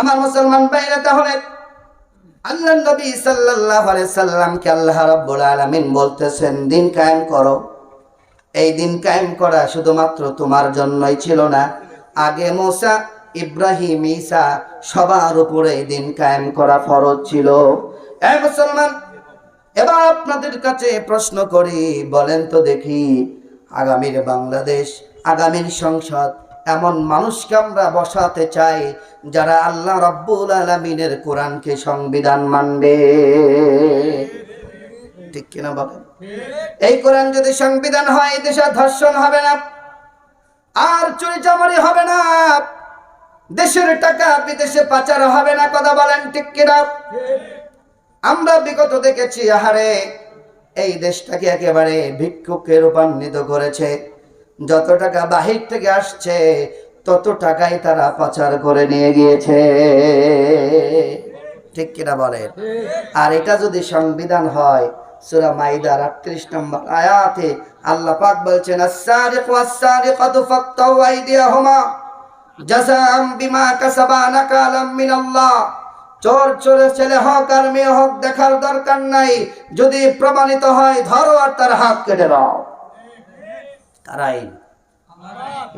আমার মুসলমান ভাইরা, তাহলে আল্লাহ নবী সাল্লাল্লাহু আলাইহি সাল্লামকে আল্লাহ রাব্বুল আলামিন বলতেছেন, দিন কায়েম করো। এই দিন কায়েম করা শুধুমাত্র তোমার জন্যই ছিল না, আগে মোসা, ইব্রাহিম, ঈসা সবার উপরে এই দিন কায়েম করা ফরজ ছিল। এ মুসলমান, এবার আপনাদের কাছে প্রশ্ন করি, বলেন তো দেখি, আগামীর বাংলাদেশ, আগামীর সংসদ এমন মানুষকে আমরা বসাতে চাই যারা আল্লাহ রব্বুল আলমিনের কোরআনকে সংবিধান মানবে। ঠিক কিনা বলেন? এই কোরআন যদি সংবিধান হয়, এই দেশে ধর্ষণ হবে না, আর চুরি চামারি হবে না, দেশের টাকা বিদেশে পাচার হবে না, কথা বলেন ঠিক কিনা? আমরা বিগত দেখেছি, আহারে, এই দেশটাকে একেবারে ভিক্ষুকে রূপান্বিত করেছে। যত টাকা বাহির থেকে আসছে, তত টাকাই তারা পাচার করে নিয়ে গিয়েছে। ঠিক কিনা বলেন? আর এটা যদি সংবিধান হয়, সূরা মাইদার 38 নম্বর আয়াতে আল্লাহ পাক বলছেন আস-সারিকু ওয়াস-সারিকাতু ফাক্তাউ বিমা কাসাবা নাকালাম মিনাল্লাহ। চোর, চোরে, ছেলে হোক আর মেয়ে হোক, দেখার দরকার নাই। যদি প্রমাণিত হয়, ধরো আর তার হাত কেটে দাও। কারাইন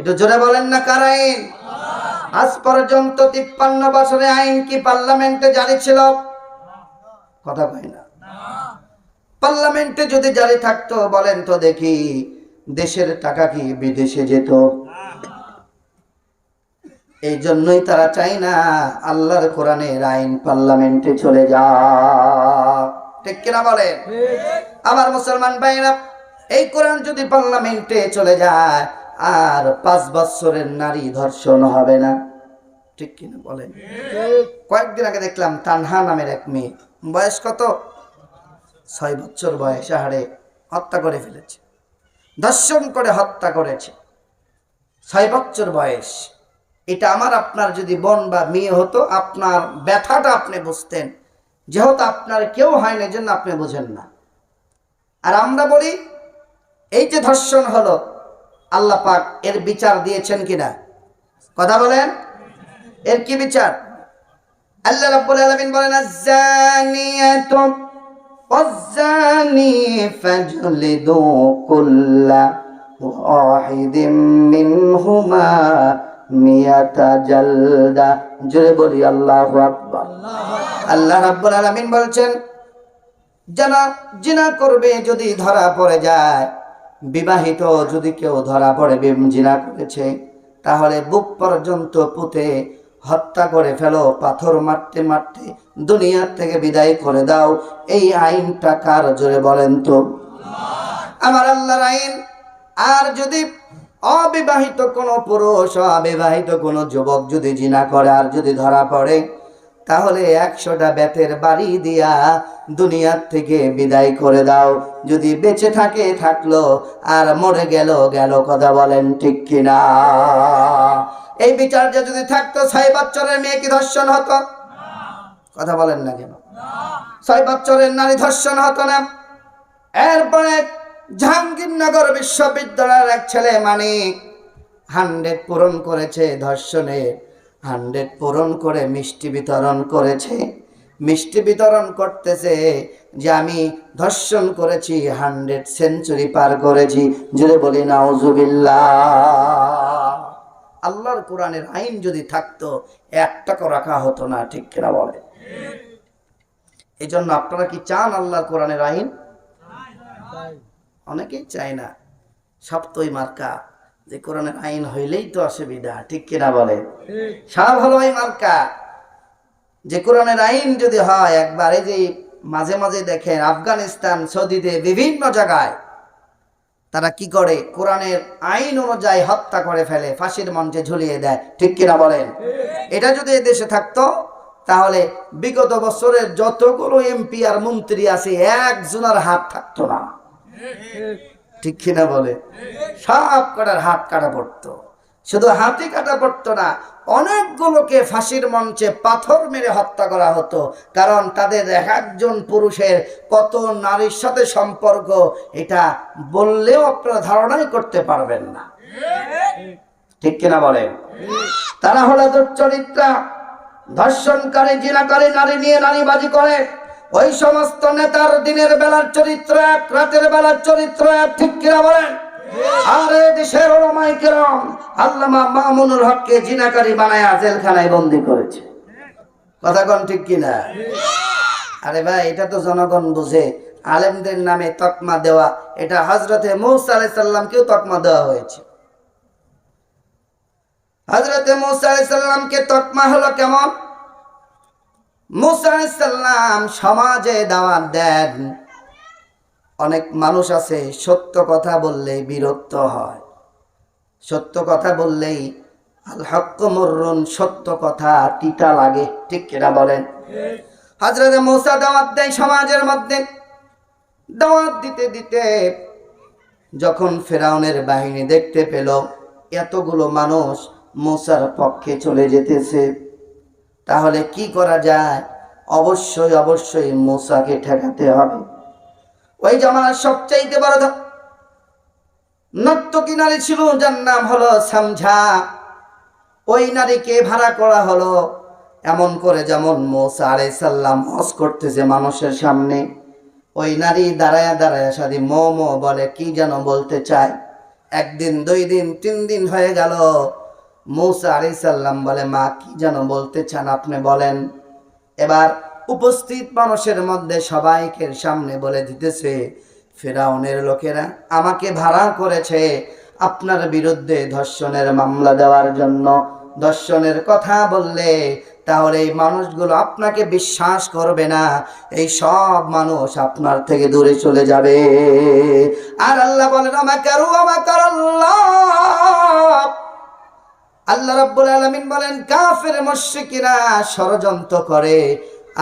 একটু জোরে বলেন না কারাইন আজ পর্যন্ত তিপ্পান্ন বছরে আইন কি পার্লামেন্টে জারি ছিল? কথা কয় না। পার্লামেন্টে যদি জারি থাকতো বলেন তো দেখি দেশের টাকা কি বিদেশে যেত? এই জন্যই তারা চায় না আল্লাহর কোরআনের আইন পার্লামেন্টে চলে যা ঠিক কিনা বলে আমার মুসলমান ভাইরা এই কোরআন যদি পার্লামেন্টে চলে যায় আর পাঁচ বছরের নারী ধর্ষণ হবে না। ঠিক কিনা বলেন? কয়েকদিন আগে দেখলাম তানহা নামের এক মেয়ে। বয়স কত? ছয় বছর বয়স, আহারে, হত্যা করে ফেলেছে। ধর্ষণ করে হত্যা করেছে। ছয় বছর বয়স। এটা আমার, আপনার যদি বোন বা মেয়ে হতো, আপনার ব্যথাটা আপনি বুঝতেন। যেহেতু আপনার কেউ হয় না জন্য আপনি বুঝেন না। আর আমরা বলি, এই যে ধর্ষণ হলো আল্লাহ পাক এর বিচার দিয়েছেন কিনা? কথা বলেন। এর কি বিচার? আল্লাহ রাব্বুল আলামিন বলেন, আজ-জানিয়াতু ওয়াজ-জানি ফাজলিদু কুল্লা ওয়াহিদিম মিনহুমা মিয়াতা জালদা। জোরে বলি, আল্লাহু আকবার। আল্লাহ রাব্বুল আলামিন বলছেন যারা জিনা করবে যদি ধরা পড়ে যায়। বিবাহিত যদি কেউ ধরা পড়ে জিনা করেছে, তাহলে বুক পর্যন্ত পুঁতে হত্যা করে ফেলো, পাথর মারতে মারতে দুনিয়ার থেকে বিদায় করে দাও। এই আইনটা কার? জোরে বলেন তো। আমার আল্লাহর আইন। আর যদি অবিবাহিত কোনো পুরুষ, অবিবাহিত কোনো যুবক যদি জিনা করে, আর যদি ধরা পড়ে তাহলে একশোটা বেতের বাড়ি দিয়া দুনিয়ার থেকে বিদায় করে দাও। যদি বেঁচে থাকে, থাকল আর মরে গেল গেল কথা বলেন ঠিক কিনা? এই বিচারটা যদি থাকতো, ছয় বছরের মেয়ে কি ধর্ষণ হতো? কথা বলেন না কেন? ছয় বছরের নারী ধর্ষণ হতো না। এরপরে জাহাঙ্গীরনগর বিশ্ববিদ্যালয়ের এক ছেলে মানিক হান্ড্রেড পূরণ করেছে ধর্ষণের হান্ড্রেড পূরণ করে, মিষ্টি বিতরণ করেছে। মিষ্টি বিতরণ করতেছে যে আমি ধর্ষণ করেছি হান্ড্রেড সেঞ্চুরি পার করেছি। জুড়ে বলি, নাউজুবিল্লাহ। আল্লাহর কোরআনের আইন যদি থাকতো এক রাখা হতো না, ঠিক কিনা বলে? এই জন্য আপনারা কি চান আল্লাহর কোরআনের আইন? অনেকেই চায় না। সপ্তই মার্কা। যে কোরআনের আইন হইলেই তো অসুবিধা ঠিক কিনা বলে? সারা ভালো এই মার্কা। যে কোরআনের আইন যদি হয়, একবার যে মাঝে মাঝে দেখেন আফগানিস্তান, সৌদিতে বিভিন্ন জায়গায় তারা কি করে? কোরআনের আইন অনুযায়ী হত্যা করে ফেলে, ফাঁসির মঞ্চে ঝুলিয়ে দেয়, ঠিক কিনা বলেন? এটা যদি দেশে থাকতো, তাহলে বিগত বছরের যতগুলো এমপি আর মন্ত্রী আছে, একজনের হাত থাকতো না। ঠিক কিনা বলে? সব কটার হাত কাটা পড়তো। শুধু হাতি কাটা পড়তো না, অনেকগুলোকে ফাঁসির মঞ্চে পাথর মেরে হত্যা করা হতো, কারণ তাদের এক একজন পুরুষের কত নারীর সাথে সম্পর্ক, এটা বললেও আপনারা ধারণাই করতে পারবেন না। ঠিক কিনা বলেন তারা হলো দুশ্চরিত্রা, ধর্ষণকারী, জিনাকারী, নারী নিয়ে নারীবাজি করে ওই সমস্ত নেতার দিনের বেলার চরিত্র এক, রাতের বেলার চরিত্র এক, ঠিক কিনা বলেন? আর দেশের আরে ভাই, এটা তো জনগণ বুঝে। নামে তকমা দেওয়া, এটা হজরতে মৌসা আলাইসাল্লামকেও তকমা দেওয়া হয়েছে। মৌসা তকমা হলো কেমন? মুসা আলাইসাল্লাম সমাজে দাওয়াত দেন। অনেক মানুষ আছে, সত্য কথা বললেই বিরক্ত হয়। সত্য কথা বললেই আল হক্ক মরুন সত্য কথা তিতা লাগে, ঠিক কিনা বলেন? হাজরতে মৌসা দাওয়াত দেয় সমাজের মধ্যে। দাওয়াত দিতে দিতে যখন ফেরাউনের বাহিনী দেখতে পেল, এতগুলো মানুষ মৌসার পক্ষে চলে যেতেছে। তাহলে কি করা যায়? অবশ্যই অবশ্যই মৌসাকে ঠেকাতে হবে। ওই জামানার সবচাইতে বড় নর্তকী নারী ছিল, যার নাম হলো সামঝা। ওই নারীকে ভাড়া করা হলো এমন করে যেমন মোসা আলাই সাল্লাম হজ করতেছে মানুষের সামনে। ওই নারী দাঁড়ায় দাঁড়ায় সাদি মো মো বলে, কি যেন বলতে চায়। একদিন, দুই দিন, তিন দিন হয়ে গেল। মৌসা আলাই সাল্লাম বলে, মা, কি যেন বলতে চান আপনি বলেন? এবার উপস্থিত মানুষের মধ্যে সবাইকে সামনে বলে দিতেছে, ফেরাউনের লোকেরা আমাকে ভাড়া করেছে আপনার বিরুদ্ধে ধর্ষণের মামলা দেওয়ার জন্য। ধর্ষণের কথা বললে তাহলে এই মানুষগুলো আপনাকে বিশ্বাস করবে না। এই সব মানুষ আপনার থেকে দূরে চলে যাবে। আর আল্লাহ বলেন, আমাকে আল্লাহ আল্লাহ রাব্বুল আলামিন বলেন, কাফের মুশরিকরা ষড়যন্ত্র করে।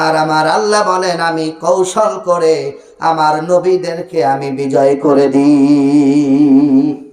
আর আমার আল্লাহ বলেন, আমি কৌশল করে আমার নবীদেরকে আমি বিজয় করে দিই।